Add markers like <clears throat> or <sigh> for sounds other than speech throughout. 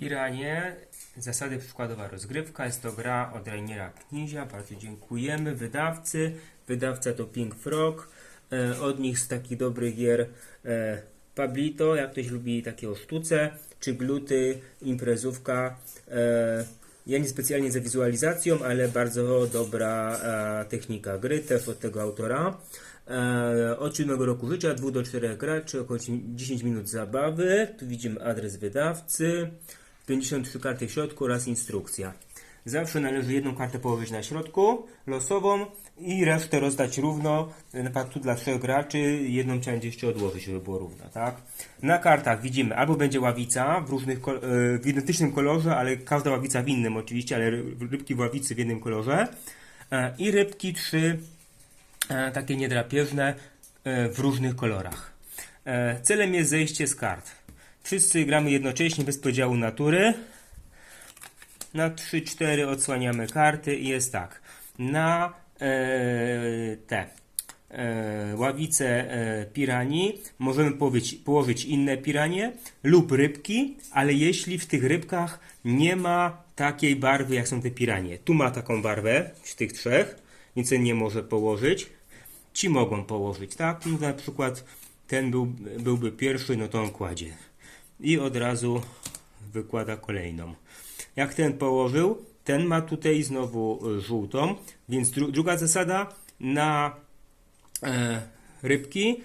Piranie, zasady przykładowa rozgrywka. Jest to gra od Rainiera Knizia. Bardzo dziękujemy wydawcy. Wydawca to Pink Frog. E, od nich z takich dobrych gier e, Pablito, jak ktoś lubi takie o sztuce, czy Gluty, imprezówka. E, ja nie specjalnie za wizualizacją, ale bardzo dobra e, technika gry, też od tego autora. E, od 7 roku życia, 2 do 4 graczy, około 10 minut zabawy. Tu widzimy adres wydawcy, 53 karty w środku oraz instrukcja. Zawsze należy jedną kartę położyć na środku, losową i resztę rozdać równo. Na przykład tu dla trzech graczy jedną trzeba będzie jeszcze odłożyć, żeby było równo, tak? Na kartach widzimy albo będzie ławica w różnych, e, w identycznym kolorze, ale każda ławica w innym oczywiście, ale ry- rybki w ławicy w jednym kolorze. E, I rybki trzy e, takie niedrapieżne w różnych kolorach. Celem jest zejście z kart. Wszyscy gramy jednocześnie bez podziału natury. Na 3-4 odsłaniamy karty i jest tak. Na e, te e, ławice e, piranii możemy położyć, położyć inne piranie lub rybki, ale jeśli w tych rybkach nie ma takiej barwy jak są te piranie. Tu ma taką barwę z tych trzech, więc nie może położyć. Ci mogą położyć, tak? Na przykład ten był, byłby pierwszy, no to on kładzie. I od razu wykłada kolejną. Jak ten położył, ten ma tutaj znowu żółtą, więc dru druga zasada na e, rybki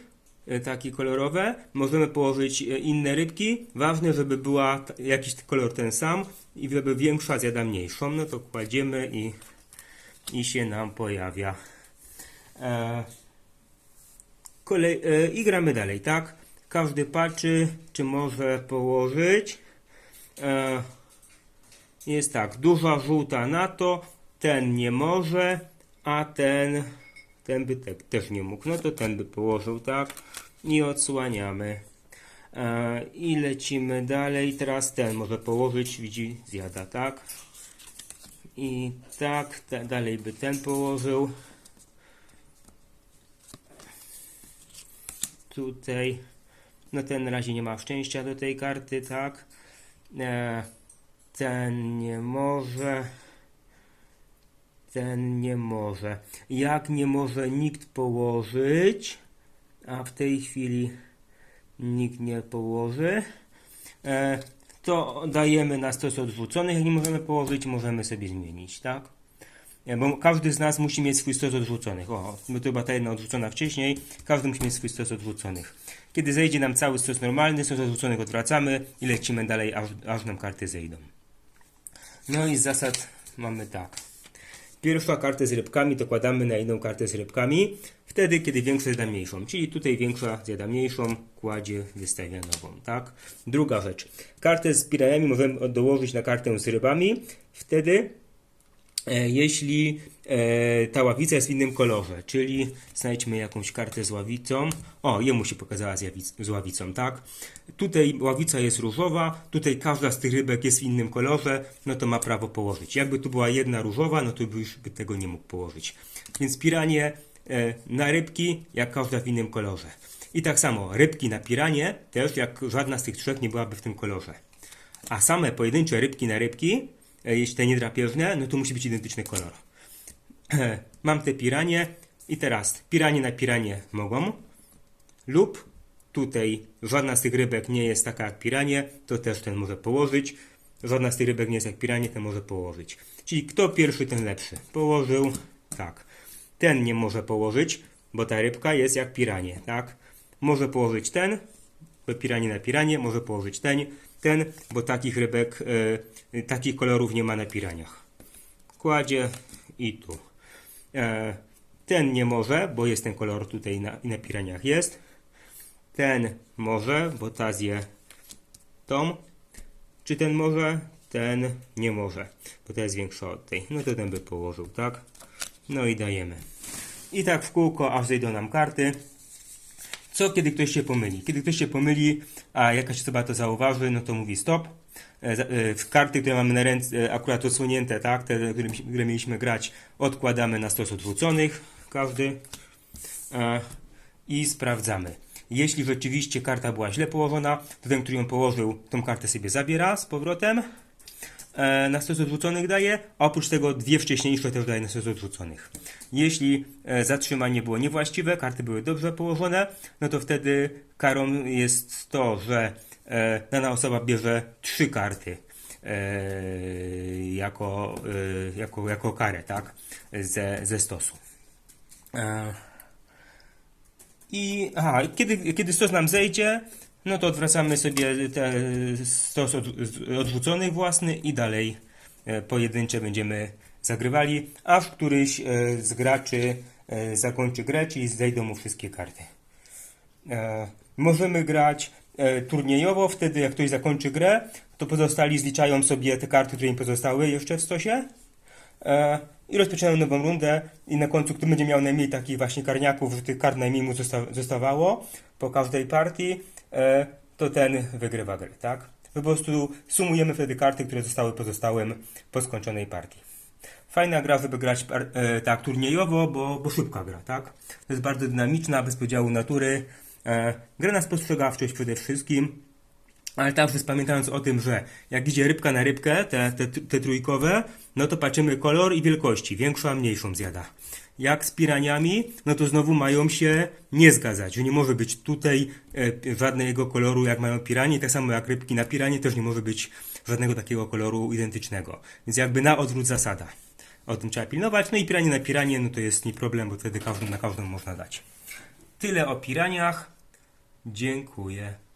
e, takie kolorowe możemy położyć e, inne rybki. Ważne, żeby była jakiś kolor ten sam i żeby większa zjada mniejszą. No to kładziemy i, i się nam pojawia. E, kolej, e, I gramy dalej, tak? Każdy patrzy, czy może położyć. E, jest tak, duża żółta na to, ten nie może, a ten, ten by te, też nie mógł. No to ten by położył, tak? I odsłaniamy. E, I lecimy dalej. Teraz ten może położyć, widzi, zjada, tak? I tak, ta, dalej by ten położył. Tutaj, no ten na razie nie ma szczęścia do tej karty, tak? E, ten nie może. Ten nie może. Jak nie może nikt położyć, a w tej chwili nikt nie położy, e, to dajemy na stos odrzuconych. Jak nie możemy położyć, możemy sobie zmienić, tak? E, Bo każdy z nas musi mieć swój stos odrzuconych. O, to chyba ta jedna odrzucona wcześniej. Każdy musi mieć swój stos odrzuconych. Kiedy zejdzie nam cały stos normalny, stos odrzuconych odwracamy i lecimy dalej, aż, aż nam karty zejdą. No i z zasad mamy tak. Pierwsza kartę z rybkami dokładamy na inną kartę z rybkami, wtedy kiedy większa zjada mniejszą. Czyli tutaj większa zjada mniejszą, kładzie, wystawia nową, tak? Druga rzecz. Kartę z pirajami możemy dołożyć na kartę z rybami, wtedy jeśli e, ta ławica jest w innym kolorze, czyli znajdźmy jakąś kartę z ławicą. O, jemu się pokazała z, jawic- z ławicą, tak? Tutaj ławica jest różowa, tutaj każda z tych rybek jest w innym kolorze, no to ma prawo położyć. Jakby tu była jedna różowa, no to już by tego nie mógł położyć. Więc piranie e, na rybki, jak każda w innym kolorze. I tak samo, rybki na piranie, też jak żadna z tych trzech nie byłaby w tym kolorze. A same pojedyncze rybki na rybki, e, jeśli te niedrapieżne, no to musi być identyczny kolor. <clears throat> Mam te piranie i teraz piranie na piranie mogą lub tutaj żadna z tych rybek nie jest taka jak piranie, to też ten może położyć. Żadna z tych rybek nie jest jak piranie, ten może położyć. Czyli kto pierwszy, ten lepszy. Położył, tak. Ten nie może położyć, bo ta rybka jest jak piranie, tak. Może położyć ten, bo piranie na piranie, może położyć ten, ten, bo takich rybek, e, takich kolorów nie ma na piraniach. Kładzie i tu. E, ten nie może, bo jest ten kolor tutaj na, na piraniach jest. Ten może, bo ta zje tą. Czy ten może? Ten nie może, bo ta jest większa od tej. No to ten by położył, tak? No i dajemy. I tak w kółko, aż zejdą nam karty. Co kiedy ktoś się pomyli? Kiedy ktoś się pomyli, a jakaś osoba to zauważy, no to mówi stop. E, e, W karty, które mamy na ręce, e, akurat odsłonięte, tak, te, które, które mieliśmy grać, odkładamy na stos odwróconych, każdy. I sprawdzamy. Jeśli rzeczywiście karta była źle położona, to ten, który ją położył, tą kartę sobie zabiera z powrotem. E, na stos odrzuconych daje, a oprócz tego dwie wcześniejsze też daje na stos odrzuconych. Jeśli e, zatrzymanie było niewłaściwe, karty były dobrze położone, no to wtedy karą jest to, że e, dana osoba bierze trzy karty jako, jako, jako karę, tak? Ze, ze stosu. I aha, kiedy, kiedy stos nam zejdzie, no to odwracamy sobie te stos od, odrzucony własny i dalej e, pojedyncze będziemy zagrywali, aż któryś e, z graczy e, zakończy grę, czyli zejdą mu wszystkie karty. Możemy grać turniejowo, wtedy jak ktoś zakończy grę, to pozostali zliczają sobie te karty, które im pozostały jeszcze w stosie i rozpoczynają nową rundę i na końcu kto będzie miał najmniej takich właśnie karniaków, że tych kart najmniej mu zosta- zostawało po każdej partii, e, to ten wygrywa grę, tak? Po prostu sumujemy wtedy karty, które zostały pozostałym po skończonej partii. Fajna gra, żeby grać e, tak turniejowo, bo, bo szybka gra, tak? To jest bardzo dynamiczna, bez podziału natury. E, gra na spostrzegawczość przede wszystkim, ale także pamiętając o tym, że jak idzie rybka na rybkę, te, te, te trójkowe, no to patrzymy kolor i wielkości, większą a mniejszą zjada. Jak z piraniami, no to znowu mają się nie zgadzać, że nie może być tutaj e, żadnego koloru jak mają piranie, tak samo jak rybki na piranie też nie może być żadnego takiego koloru identycznego. Więc jakby na odwrót zasada. O tym trzeba pilnować. No i piranie na piranie, no to jest nie problem, bo wtedy każdą, na każdą można dać. Tyle o piraniach. Dziękuję.